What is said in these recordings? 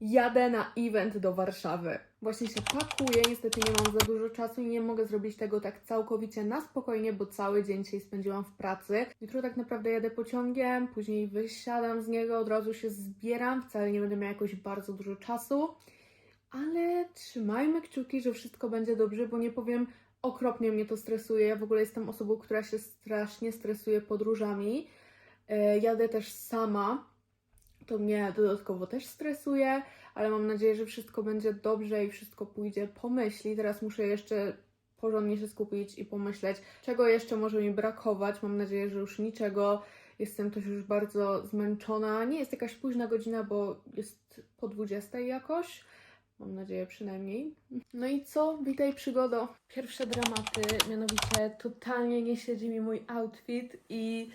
Jadę na event do Warszawy. Właśnie się pakuję, niestety nie mam za dużo czasu i nie mogę zrobić tego tak całkowicie na spokojnie, bo cały dzień dzisiaj spędziłam w pracy. Jutro tak naprawdę jadę pociągiem, później wysiadam z niego, od razu się zbieram, wcale nie będę miała jakoś bardzo dużo czasu. Ale trzymajmy kciuki, że wszystko będzie dobrze, bo nie powiem, okropnie mnie to stresuje. Ja w ogóle jestem osobą, która się strasznie stresuje podróżami. E, Jadę też sama, to mnie dodatkowo też stresuje, ale mam nadzieję, że wszystko będzie dobrze i wszystko pójdzie po myśli. Teraz muszę jeszcze porządnie się skupić i pomyśleć, czego jeszcze może mi brakować. Mam nadzieję, że już niczego. Jestem też już bardzo zmęczona. Nie jest jakaś późna godzina, bo jest po 20 jakoś. Mam nadzieję przynajmniej. No i co? Witaj przygodo. Pierwsze dramaty, mianowicie totalnie nie siedzi mi mój outfit i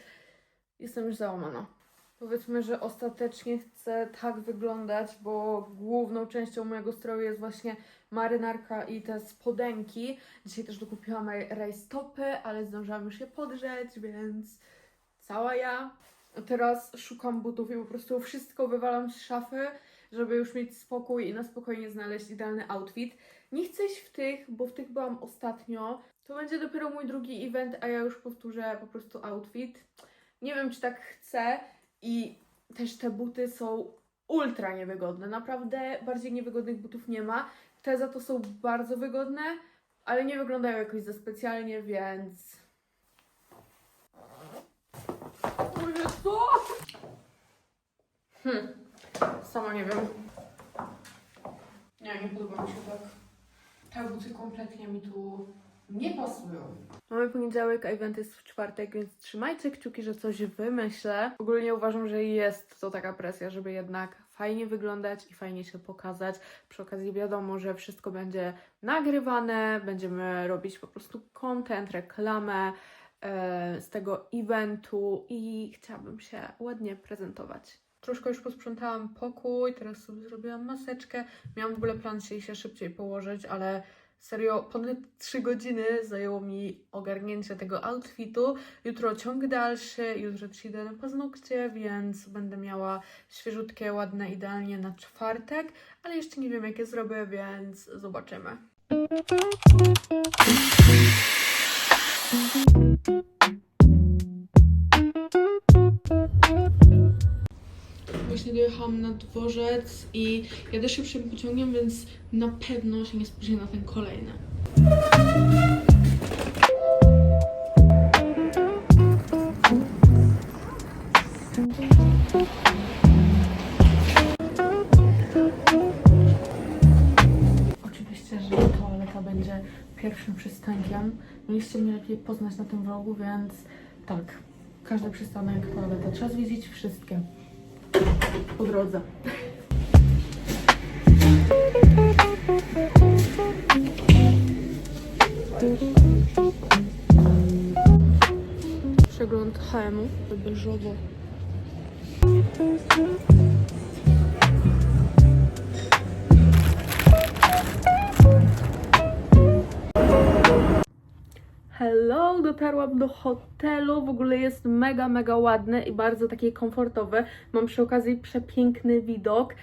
jestem już załamana. Powiedzmy, że ostatecznie chcę tak wyglądać, bo główną częścią mojego stroju jest właśnie marynarka i te spodenki. Dzisiaj też dokupiłam raj- rajstopy, ale zdążyłam już je podrzeć, więc cała ja. Teraz szukam butów i po prostu wszystko wywalam z szafy, żeby już mieć spokój i na spokojnie znaleźć idealny outfit. Nie chcę iść w tych, bo w tych byłam ostatnio. To będzie dopiero mój drugi event, a ja już powtórzę po prostu outfit. Nie wiem, czy tak chcę i też te buty są ultra niewygodne. Naprawdę bardziej niewygodnych butów nie ma. Te za to są bardzo wygodne, ale nie wyglądają jakoś za specjalnie, więc... O Jezu! Hmm. Sama nie wiem. Nie, nie podoba mi się tak. Te buty kompletnie mi tu nie pasują. Mamy poniedziałek, a event jest w czwartek, więc trzymajcie kciuki, że coś wymyślę. Ogólnie uważam, że jest to taka presja, żeby jednak fajnie wyglądać i fajnie się pokazać. Przy okazji wiadomo, że wszystko będzie nagrywane, będziemy robić po prostu content, reklamę e, z tego eventu i chciałabym się ładnie prezentować. Troszkę już posprzątałam pokój, teraz sobie zrobiłam maseczkę. Miałam w ogóle plan się się szybciej położyć, ale serio ponad 3 godziny zajęło mi ogarnięcie tego outfitu. Jutro ciąg dalszy, jutro idę na paznokcie, więc będę miała świeżutkie, ładne, idealnie na czwartek, ale jeszcze nie wiem jakie zrobię, więc zobaczymy. Właśnie dojechałam na dworzec i jadę szybszym pociągiem, więc na pewno się nie spóźnię na ten kolejny. Oczywiście, że toaleta będzie pierwszym przystankiem. Mieliście mnie lepiej poznać na tym vlogu, więc tak, każdy przystanek toaleta. Trzeba zwiedzić wszystkie po drodze. Przegląd HM-u, beżowo. Dotarłam do hotelu. W ogóle jest mega, mega ładny i bardzo taki komfortowy. Mam przy okazji przepiękny widok.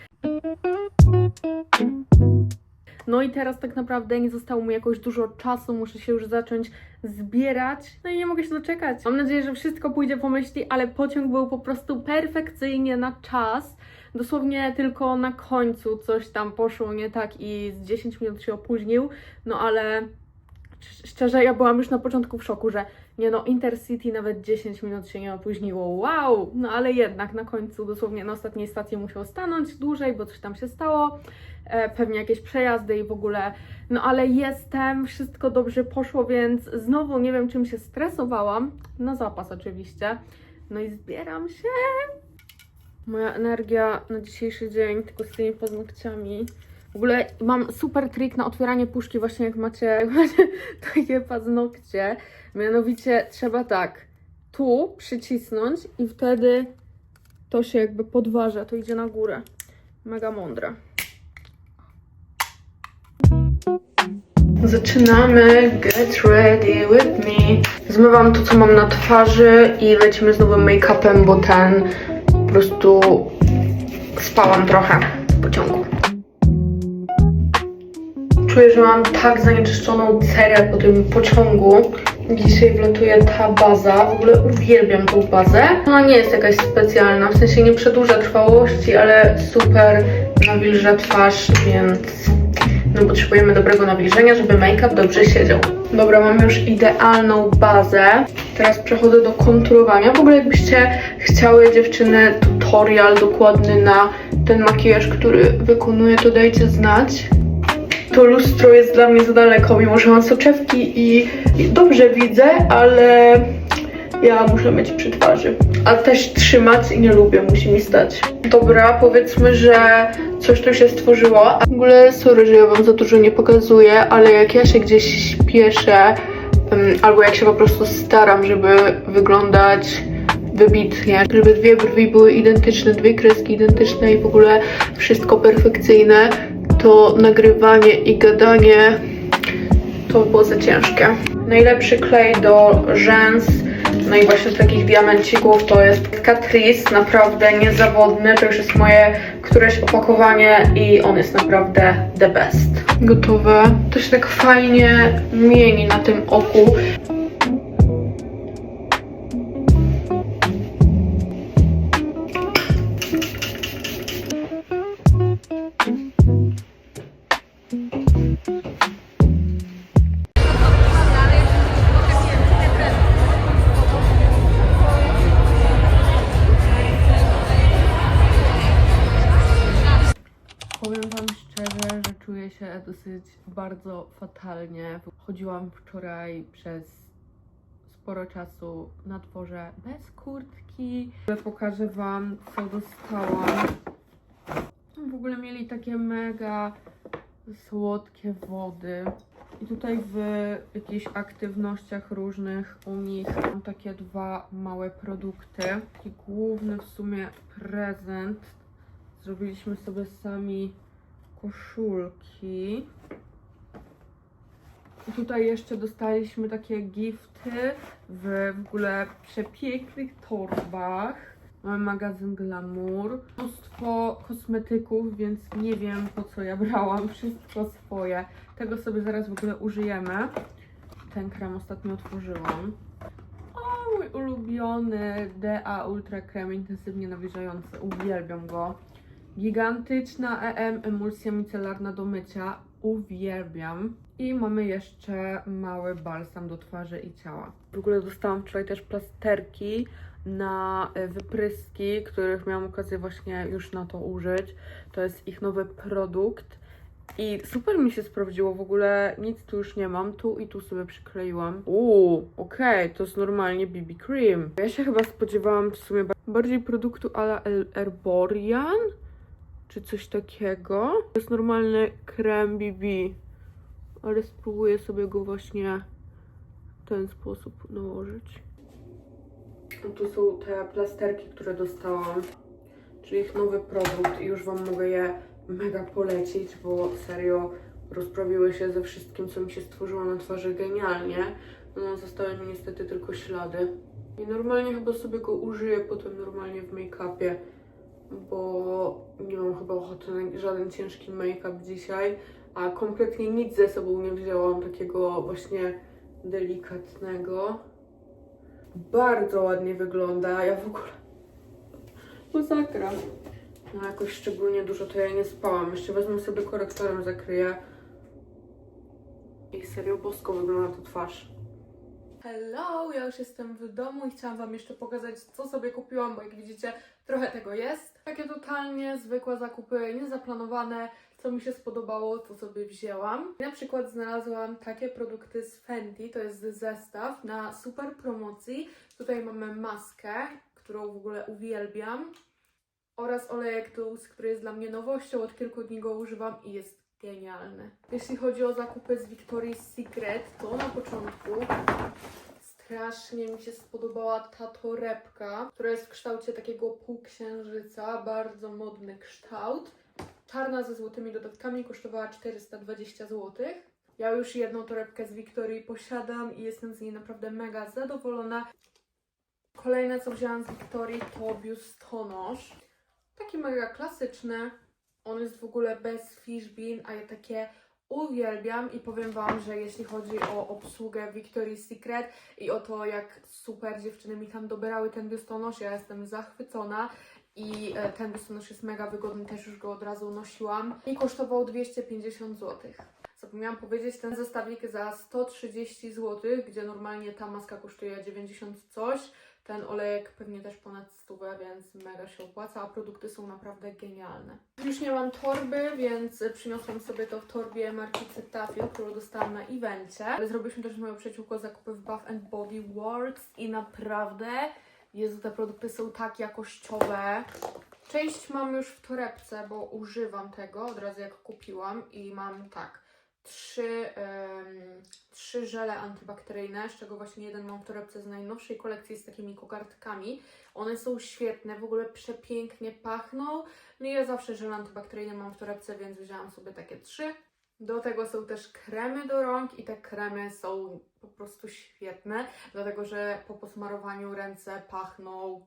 No i teraz tak naprawdę nie zostało mu jakoś dużo czasu, muszę się już zacząć zbierać. No i nie mogę się doczekać. Mam nadzieję, że wszystko pójdzie po myśli, ale pociąg był po prostu perfekcyjnie na czas. Dosłownie tylko na końcu coś tam poszło nie tak i z 10 minut się opóźnił. No ale Szczerze, ja byłam już na początku w szoku, że nie no, Intercity nawet 10 minut się nie opóźniło. Wow! No ale jednak na końcu, dosłownie na ostatniej stacji musiał stanąć dłużej, bo coś tam się stało. E, pewnie jakieś przejazdy i w ogóle. No ale jestem, wszystko dobrze poszło, więc znowu nie wiem, czym się stresowałam. Na zapas oczywiście. No i zbieram się. Moja energia na dzisiejszy dzień, tylko z tymi paznokciami. W ogóle mam super trik na otwieranie puszki, właśnie jak macie, jak macie takie paznokcie. Mianowicie trzeba tak, tu przycisnąć i wtedy to się jakby podważa, to idzie na górę. Mega mądre. Zaczynamy. Get ready with me. Zmywam to, co mam na twarzy i lecimy z nowym make-upem, bo ten po prostu spałam trochę. w pociągu. Czuję, że mam tak zanieczyszczoną cerę po tym pociągu. Dzisiaj wlatuje ta baza. W ogóle uwielbiam tą bazę. Ona nie jest jakaś specjalna, w sensie nie przedłuża trwałości, ale super nawilża twarz, więc no potrzebujemy dobrego nawilżenia, żeby make-up dobrze siedział. Dobra, mam już idealną bazę. Teraz przechodzę do konturowania. W ogóle jakbyście chciały dziewczyny tutorial dokładny na ten makijaż, który wykonuję, to dajcie znać to lustro jest dla mnie za daleko, mimo że mam soczewki i, dobrze widzę, ale ja muszę mieć przy twarzy. A też trzymać i nie lubię, musi mi stać. Dobra, powiedzmy, że coś tu się stworzyło. W ogóle sorry, że ja wam za dużo nie pokazuję, ale jak ja się gdzieś śpieszę, albo jak się po prostu staram, żeby wyglądać wybitnie, żeby dwie brwi były identyczne, dwie kreski identyczne i w ogóle wszystko perfekcyjne, to nagrywanie i gadanie to było za ciężkie. Najlepszy klej do rzęs, no i właśnie takich diamencików to jest Catrice, naprawdę niezawodny, to już jest moje któreś opakowanie i on jest naprawdę the best. Gotowe. To się tak fajnie mieni na tym oku. Wczoraj przez sporo czasu na dworze bez kurtki. Pokażę Wam, co dostałam. W ogóle mieli takie mega słodkie wody. I tutaj w jakichś aktywnościach różnych u nich mam takie dwa małe produkty. Taki główny w sumie prezent Zrobiliśmy sobie sami koszulki. Tutaj jeszcze dostaliśmy takie gifty w w ogóle przepięknych torbach. Mamy magazyn Glamour. Mnóstwo kosmetyków, więc nie wiem po co ja brałam wszystko swoje. Tego sobie zaraz w ogóle użyjemy. Ten krem ostatnio otworzyłam. O, mój ulubiony DA Ultra Krem intensywnie nawilżający. Uwielbiam go. Gigantyczna EM emulsja micelarna do mycia. Uwielbiam. I mamy jeszcze mały balsam do twarzy i ciała. W ogóle dostałam wczoraj też plasterki na e, wypryski, których miałam okazję właśnie już na to użyć. To jest ich nowy produkt. I super mi się sprawdziło, w ogóle nic tu już nie mam, tu i tu sobie przykleiłam. Uuu, okej, to jest normalnie BB Cream. Ja się chyba spodziewałam w sumie ba- bardziej produktu ala Erborian, czy coś takiego. To jest normalny krem BB, ale spróbuję sobie go właśnie w ten sposób nałożyć. No tu są te plasterki, które dostałam, czyli ich nowy produkt i już Wam mogę je mega polecić, bo serio rozprawiły się ze wszystkim, co mi się stworzyło na twarzy genialnie. No, zostały mi niestety tylko ślady. I normalnie chyba sobie go użyję potem normalnie w make-upie, bo nie mam chyba ochoty na żaden ciężki make-up dzisiaj, a kompletnie nic ze sobą nie wzięłam takiego właśnie delikatnego. Bardzo ładnie wygląda, ja w ogóle masakra. No jakoś szczególnie dużo to ja nie spałam. Jeszcze wezmę sobie korektorem, zakryję. I serio bosko wygląda ta twarz. Hello, ja już jestem w domu i chciałam Wam jeszcze pokazać, co sobie kupiłam, bo jak widzicie, trochę tego jest. Takie totalnie zwykłe zakupy, niezaplanowane, co mi się spodobało, to sobie wzięłam. Na przykład znalazłam takie produkty z Fenty, to jest zestaw na super promocji. Tutaj mamy maskę, którą w ogóle uwielbiam oraz olejek Dulce, który jest dla mnie nowością. Od kilku dni go używam i jest genialny. Jeśli chodzi o zakupy z Victoria's Secret, to na początku strasznie mi się spodobała ta torebka, która jest w kształcie takiego półksiężyca, bardzo modny kształt. Czarna ze złotymi dodatkami kosztowała 420 zł. Ja już jedną torebkę z Wiktorii posiadam i jestem z niej naprawdę mega zadowolona. Kolejne co wzięłam z Wiktorii to biustonosz. Taki mega klasyczny. On jest w ogóle bez fish bean, a ja takie uwielbiam i powiem Wam, że jeśli chodzi o obsługę Victoria's Secret i o to, jak super dziewczyny mi tam dobierały ten biustonosz, ja jestem zachwycona. I e, ten biustonosz jest mega wygodny, też już go od razu nosiłam. I kosztował 250 zł. Zapomniałam powiedzieć, ten zestawik za 130 zł, gdzie normalnie ta maska kosztuje 90 coś. Ten olejek pewnie też ponad 100, więc mega się opłaca, a produkty są naprawdę genialne. Już nie mam torby, więc przyniosłam sobie to w torbie marki Cetaphil, którą dostałam na evencie. Zrobiliśmy też z moją przyjaciółką zakupy w Bath Body Works i naprawdę, Jezu, te produkty są tak jakościowe. Część mam już w torebce, bo używam tego od razu jak kupiłam i mam tak trzy, em, trzy żele antybakteryjne, z czego właśnie jeden mam w torebce z najnowszej kolekcji z takimi kokardkami. One są świetne, w ogóle przepięknie pachną. No i ja zawsze żele antybakteryjne mam w torebce, więc wzięłam sobie takie trzy. Do tego są też kremy do rąk i te kremy są po prostu świetne, dlatego że po posmarowaniu ręce pachną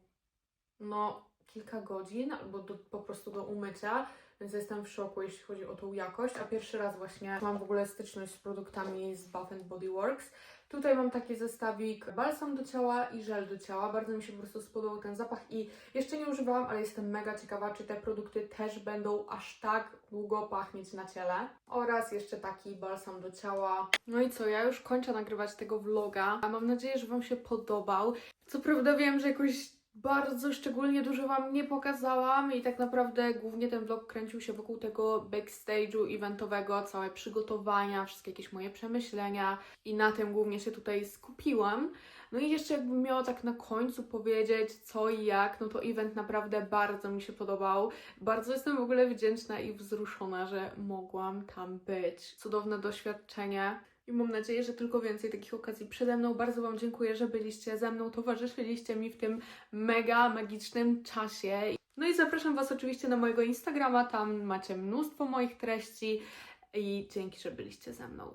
no kilka godzin albo do, po prostu do umycia, więc jestem w szoku, jeśli chodzi o tą jakość, a pierwszy raz właśnie mam w ogóle styczność z produktami z Bath Body Works. Tutaj mam taki zestawik balsam do ciała i żel do ciała. Bardzo mi się po prostu spodobał ten zapach i jeszcze nie używałam, ale jestem mega ciekawa, czy te produkty też będą aż tak długo pachnieć na ciele. Oraz jeszcze taki balsam do ciała. No i co, ja już kończę nagrywać tego vloga. Mam nadzieję, że Wam się podobał. Co prawda wiem, że jakoś bardzo szczególnie dużo Wam nie pokazałam i tak naprawdę głównie ten vlog kręcił się wokół tego backstage'u eventowego, całe przygotowania, wszystkie jakieś moje przemyślenia i na tym głównie się tutaj skupiłam. No i jeszcze jakbym miała tak na końcu powiedzieć co i jak, no to event naprawdę bardzo mi się podobał. Bardzo jestem w ogóle wdzięczna i wzruszona, że mogłam tam być. Cudowne doświadczenie. I mam nadzieję, że tylko więcej takich okazji przede mną. Bardzo Wam dziękuję, że byliście ze mną, towarzyszyliście mi w tym mega magicznym czasie. No i zapraszam Was oczywiście na mojego Instagrama, tam macie mnóstwo moich treści i dzięki, że byliście ze mną.